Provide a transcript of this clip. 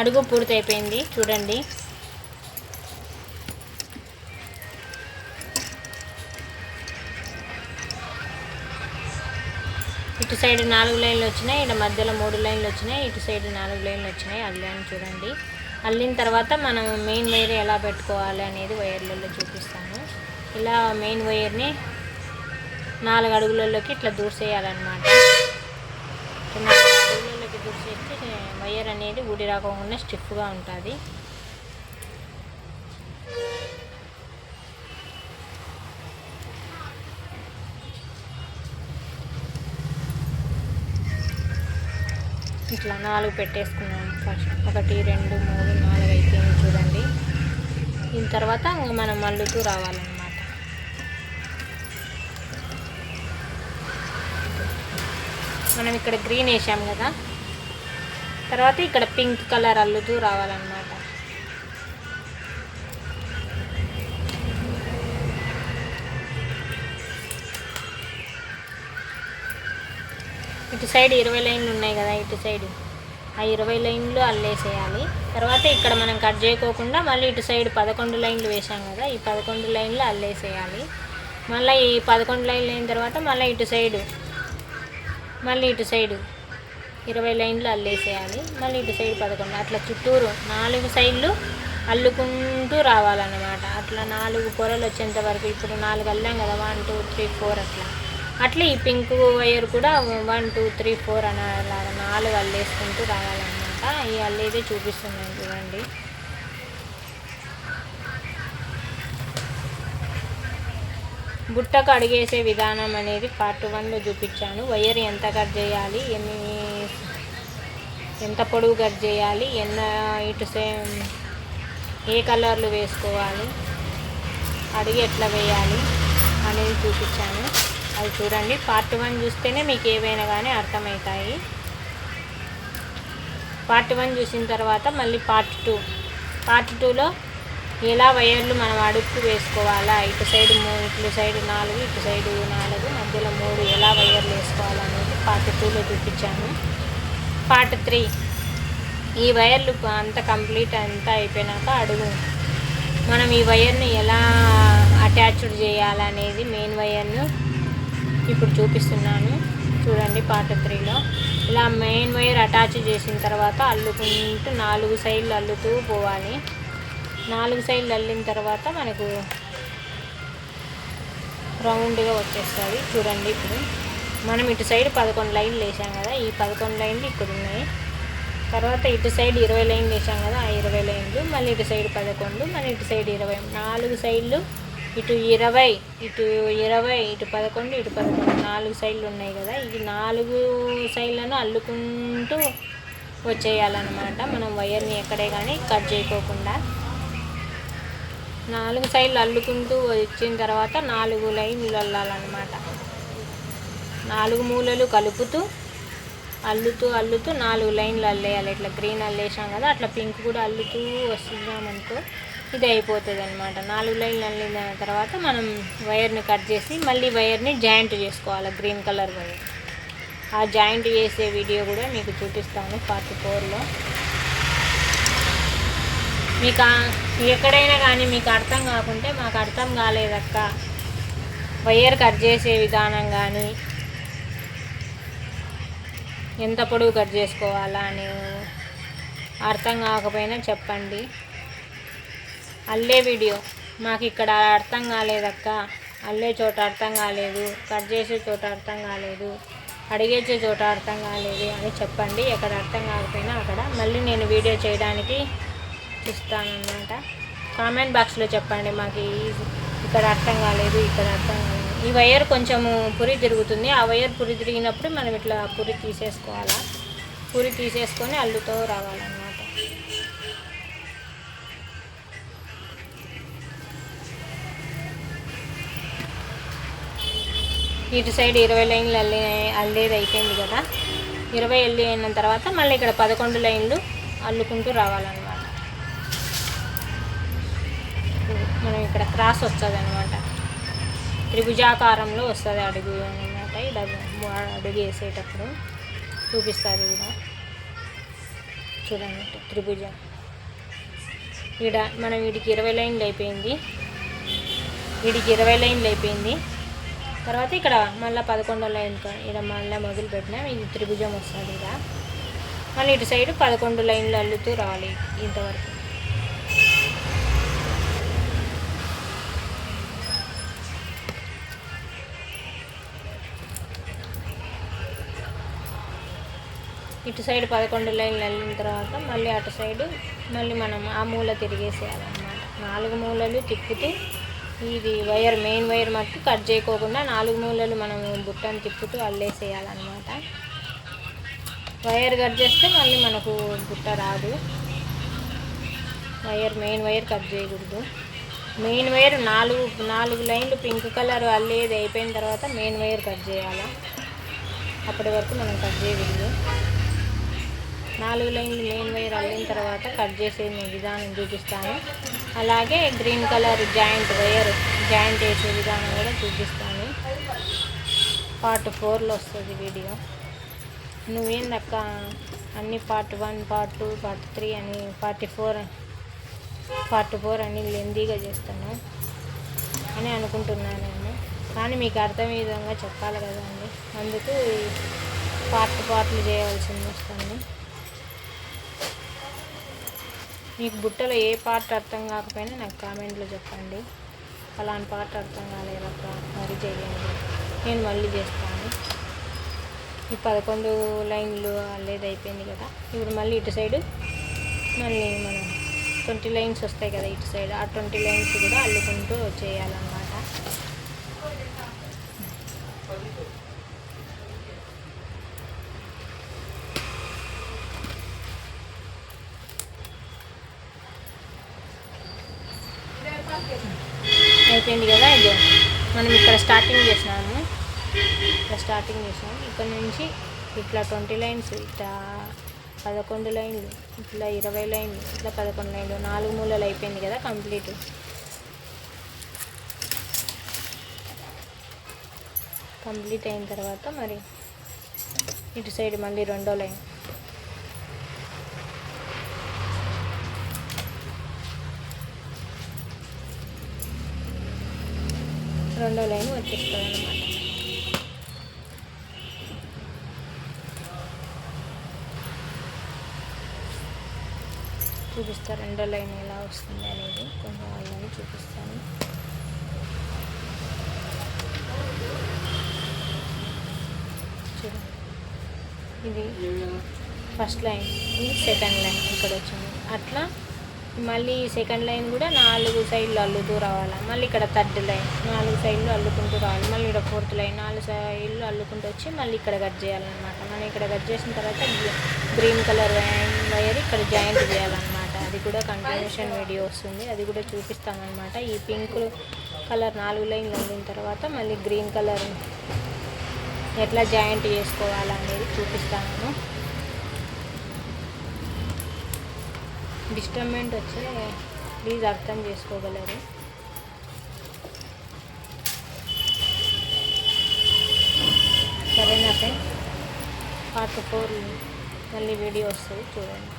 అడుగు పూర్తయిపోయింది. చూడండి. ఇటు సైడ్ నాలుగు లైన్లు వచ్చినాయి ఇటు మధ్యలో మూడు లైన్లు వచ్చినాయి ఇటు సైడ్ నాలుగు లైన్లు వచ్చినాయి అల్లాను చూడండి. అల్లిన తర్వాత మనం మెయిన్ వైర్ ఎలా పెట్టుకోవాలి అనేది వైర్లలో చూపిస్తాను. ఇలా మెయిన్ వైర్ని నాలుగు అడుగులలోకి ఇట్లా దూసేయాలన్నమాట. అడుగులలోకి వైర్ అనేది ఊడి రాకుండా స్టిఫ్గా ఉంటుంది. ఇట్లా నాలుగు పెట్టేసుకున్నాం ఫస్ట్. ఒకటి రెండు మూడు నాలుగు అయితే చూడండి. దీని తర్వాత మనం మల్లుతూ రావాలన్నమాట. మనం ఇక్కడ గ్రీన్ వేసాం కదా. తర్వాత ఇక్కడ పింక్ కలర్ అల్లుతూ రావాలన్నమాట. ఇటు సైడ్ ఇరవై లైన్లు ఉన్నాయి కదా ఇటు సైడ్. ఆ ఇరవై లైన్లు అల్లేసేయాలి. తర్వాత ఇక్కడ మనం కట్ చేయకోకుండా మళ్ళీ ఇటు సైడ్ పదకొండు లైన్లు వేసాం కదా ఈ పదకొండు లైన్లు అల్లేసేయాలి. మళ్ళీ ఈ పదకొండు లైన్లు అయిన తర్వాత మళ్ళీ ఇటు సైడు మళ్ళీ ఇటు సైడు. ఇరవై లైన్లు అల్లేసేయాలి. మళ్ళీ ఇటు సైడ్ పదకొండు అట్లా చుట్టూరు నాలుగు సైడ్లు అల్లుకుంటూ రావాలన్నమాట. అట్లా నాలుగు పొరలు వచ్చేంత వరకు ఇప్పుడు నాలుగు అల్లాం కదా వన్ టూ త్రీ ఫోర్ అట్లా. అట్లా ఈ పింక్ వైర్ కూడా వన్ టూ త్రీ ఫోర్ అని నాలుగు అల్లేసుకుంటూ రావాలన్నమాట. ఈ అల్లేదే చూపిస్తున్నాను చూడండి. బుట్టకు అడిగేసే విధానం అనేది పార్ట్ వన్లో చూపించాను. వైర్ ఎంత కట్ చేయాలి? ఎన్ని ఎంత పొడవు కట్ చేయాలి? ఎన్న ఇటు సేమ్ ఏ కలర్లు వేసుకోవాలి? అడిగి ఎట్లా వేయాలి? అనేది చూపించాను. అది చూడండి. పార్ట్ వన్ చూస్తేనే మీకు ఏవైనా కానీ అర్థమవుతాయి. పార్ట్ వన్ చూసిన తర్వాత మళ్ళీ పార్ట్ టూ పార్ట్ టూలో ఎలా వైర్లు మనం అడుక్కు వేసుకోవాలా? ఇటు సైడ్ మూడు ఇటు సైడ్ నాలుగు ఇటు సైడ్ నాలుగు మధ్యలో మూడు ఎలా వైర్లు వేసుకోవాలనేది పార్ట్ టూలో చూపించాను. Part three. ఈ వైర్లు అంతా కంప్లీట్ అంతా అయిపోయినాక అడుగు. మనం ఈ వైర్ని ఎలా అటాచ్డ్ చేయాలనేది మెయిన్ వైర్ను ఇప్పుడు చూపిస్తున్నాను. చూడండి పార్ట్ త్రీలో. ఇలా మెయిన్ వైర్ అటాచ్ చేసిన తర్వాత అల్లుకుంటూ నాలుగు సైడ్లు అల్లుతూ పోవాలి. నాలుగు సైడ్లు అల్లిన తర్వాత మనకు రౌండ్గా వచ్చేస్తుంది. చూడండి ఇప్పుడు. మనం ఇటు సైడ్ పదకొండు లైన్లు వేసాం కదా ఈ పదకొండు లైన్లు ఇక్కడ ఉన్నాయి. తర్వాత ఇటు సైడ్ ఇరవై లైన్లు వేసాం కదా ఆ ఇరవై లైన్లు మళ్ళీ ఇటు సైడ్ పదకొండు మళ్ళీ ఇటు సైడ్ ఇరవై నాలుగు సైడ్లు ఇటు ఇరవై ఇటు ఇరవై ఇటు పదకొండు ఇటు పదకొండు నాలుగు సైడ్లు ఉన్నాయి కదా. ఇది నాలుగు సైడ్లను అల్లుకుంటూ వచ్చేయాలన్నమాట. మనం వైర్ని ఎక్కడే కానీ కట్ చేయకోకుండా. నాలుగు సైడ్లు అల్లుకుంటూ వచ్చిన తర్వాత నాలుగు లైన్లు అల్లాలన్నమాట. నాలుగు మూలలు కలుపుతూ అల్లుతూ అల్లుతూ నాలుగు లైన్లు అల్లేయాలి. ఇట్లా గ్రీన్ అల్లేసాం కదా అట్లా పింక్ కూడా అల్లుతూ వస్తున్నామనుకో ఇది అయిపోతుంది అనమాట నాలుగు లైన్లు అల్లిన తర్వాత మనం వైర్ని కట్ చేసి మళ్ళీ వైర్ని జాయింట్ చేసుకోవాలి గ్రీన్ కలర్ వైర్. ఆ జాయింట్ చేసే వీడియో కూడా మీకు చూపిస్తాను పార్ట్ ఫోర్లో. మీకు ఎక్కడైనా కానీ మీకు అర్థం కాకుంటే మాకు అర్థం కాలేదక్క. వైర్ కట్ చేసే విధానం కానీ ఎంత పొడవు కట్ చేసుకోవాలా అని అర్థం కాకపోయినా చెప్పండి. అల్లే వీడియో. మాకు ఇక్కడ అర్థం కాలేదక్క. అల్లే చోట అర్థం కాలేదు. కట్ చేసే చోట అర్థం కాలేదు. అడిగేసే చోట అర్థం కాలేదు అని చెప్పండి. ఎక్కడ అర్థం కాకపోయినా అక్కడ. మళ్ళీ నేను వీడియో చేయడానికి ఇస్తానన్నమాట. కామెంట్ బాక్స్లో చెప్పండి మాకు ఇక్కడ అర్థం కాలేదు ఇక్కడ అర్థం కాలేదు. ఈ వైర్ కొంచెము పురి తిరుగుతుంది. ఆ వైర్ పురి తిరిగినప్పుడు మనం ఇట్లా పురి తీసేసుకోవాలా? పురి తీసేసుకొని అల్లుతో రావాలన్నమాట. ఇటు సైడ్ ఇరవై లైన్లు అల్లి అల్లేది అయిపోయింది కదా. ఇరవై అల్లి అయిన తర్వాత మళ్ళీ ఇక్కడ పదకొండు లైన్లు అల్లుకుంటూ రావాలన్నమాట. మనం ఇక్కడ క్రాస్ వస్తుంది అనమాట త్రిభుజాకారంలో వస్తుంది అడుగు అనమాట అడుగు వేసేటప్పుడు చూపిస్తారు కూడా. చూడండి త్రిభుజం. ఈడ మనం వీడికి ఇరవై లైన్లు అయిపోయింది. వీడికి ఇరవై లైన్లు అయిపోయింది. తర్వాత ఇక్కడ మళ్ళీ పదకొండో లైన్ ఇక్కడ మళ్ళీ మొదలు పెట్టినాం ఇది త్రిభుజం వస్తుంది ఇక మళ్ళీ ఇటు సైడ్ పదకొండు లైన్లు అల్లుతూ రావాలి ఇంతవరకు. ఇటు సైడ్ పదకొండు లైన్లు వెళ్ళిన తర్వాత మళ్ళీ అటు సైడ్ మళ్ళీ మనం ఆ మూల తిరిగేసేయాలన్నమాట. నాలుగు మూలలు తిప్పుతూ ఇది వైర్ మెయిన్ వైర్ మట్టు కట్ చేయకోకుండా నాలుగు మూలలు మనం బుట్టను తిప్పుతూ అల్లేసేయాలన్నమాట. వైర్ కట్ చేస్తే మళ్ళీ మనకు బుట్ట రాదు. వైర్ మెయిన్ వైర్ కట్ చేయకూడదు. మెయిన్ వైర్ నాలుగు నాలుగు లైన్లు పింక్ కలర్ అల్లేది అయిపోయిన తర్వాత మెయిన్ వైర్ కట్ చేయాలి? అప్పటి వరకు మనం కట్ చేయకూడదు. నాలుగు లైన్లు మెయిన్ వైర్ అల్లిన తర్వాత కట్ చేసే విధానం చూపిస్తాను. అలాగే green colour joint wire joint వేసే విధానం కూడా చూపిస్తాను. పార్ట్ ఫోర్లో వస్తుంది వీడియో. నువ్వేందక్క అన్ని part one part two part three అని పార్టీ ఫోర్ పార్ట్ ఫోర్ అని లెందీగా చేస్తాను అని అనుకుంటున్నాను నేను. కానీ మీకు అర్థం విధంగా చెప్పాలి కదండి. అందుకు పార్ట్ పార్ట్లు చేయవలసింది వస్తుంది. మీకు బుట్టలో ఏ పార్ట్ అర్థం కాకపోయినా నాకు కామెంట్లో చెప్పండి. ఫలాని పార్ట్ అర్థం కాలేదక్క మరి చేయండి నేను మళ్ళీ చేస్తాను. ఈ పదకొండు లైన్లు అల్లేది అయిపోయింది కదా. ఇప్పుడు మళ్ళీ ఇటు సైడు మళ్ళీ మనం ట్వంటీ లైన్స్ వస్తాయి కదా ఇటు సైడ్. ఆ ట్వంటీ లైన్స్ కూడా అల్లుకుంటూ చేయాలన్నమాట. అయిపోయింది కదా ఇది మనం ఇక్కడ స్టార్టింగ్ చేసినాము. ఇక్కడ స్టార్టింగ్ చేసినాము. ఇక్కడ నుంచి ఇట్లా ట్వంటీ లైన్స్ ఇట్లా పదకొండు లైన్లు ఇట్లా ఇరవై లైన్లు ఇట్లా పదకొండు లైన్లు నాలుగు మూలలు అయిపోయింది కదా కంప్లీట్ కంప్లీట్ అయిన తర్వాత మరి ఇటు సైడ్ మళ్ళీ రెండో లైన్. రెండో లైన్ వచ్చేస్తుంది అనమాట చూపిస్తా రెండో లైన్ ఎలా వస్తుంది అనేది కొంచెం వాళ్ళని చూపిస్తాను. చూడండి. ఇది ఫస్ట్ లైన్ ఇది సెకండ్ లైన్ ఇక్కడ వచ్చింది. అట్లా మళ్ళీ సెకండ్ లైన్ కూడా నాలుగు సైడ్లు అల్లుతూ రావాలి? మళ్ళీ ఇక్కడ థర్డ్ లైన్ నాలుగు సైడ్లు అల్లుకుంటూ రావాలి. మళ్ళీ ఇక్కడ ఫోర్త్ లైన్ నాలుగు సైడ్లు అల్లుకుంటూ వచ్చి మళ్ళీ ఇక్కడ కట్ చేయాలన్నమాట. మనం ఇక్కడ కట్ చేసిన తర్వాత గ్రీన్ కలర్ వైర్ ఇక్కడ జాయింట్ చేయాలన్నమాట. అది కూడా కంటిన్యూషన్ వీడియో వస్తుంది. అది కూడా చూపిస్తామన్నమాట. ఈ పింక్ కలర్ నాలుగు లైన్లు అందిన తర్వాత మళ్ళీ గ్రీన్ కలర్ ఎట్లా జాయింట్ చేసుకోవాలనేది చూపిస్తాను. డిస్టర్బెంట్ వచ్చే ప్లీజ్ అర్థం చేసుకోగలరు. సరేనా ఫ్రెండ్? పార్ట్ ఫోర్ మళ్ళీ వీడియో వస్తుంది చూడండి.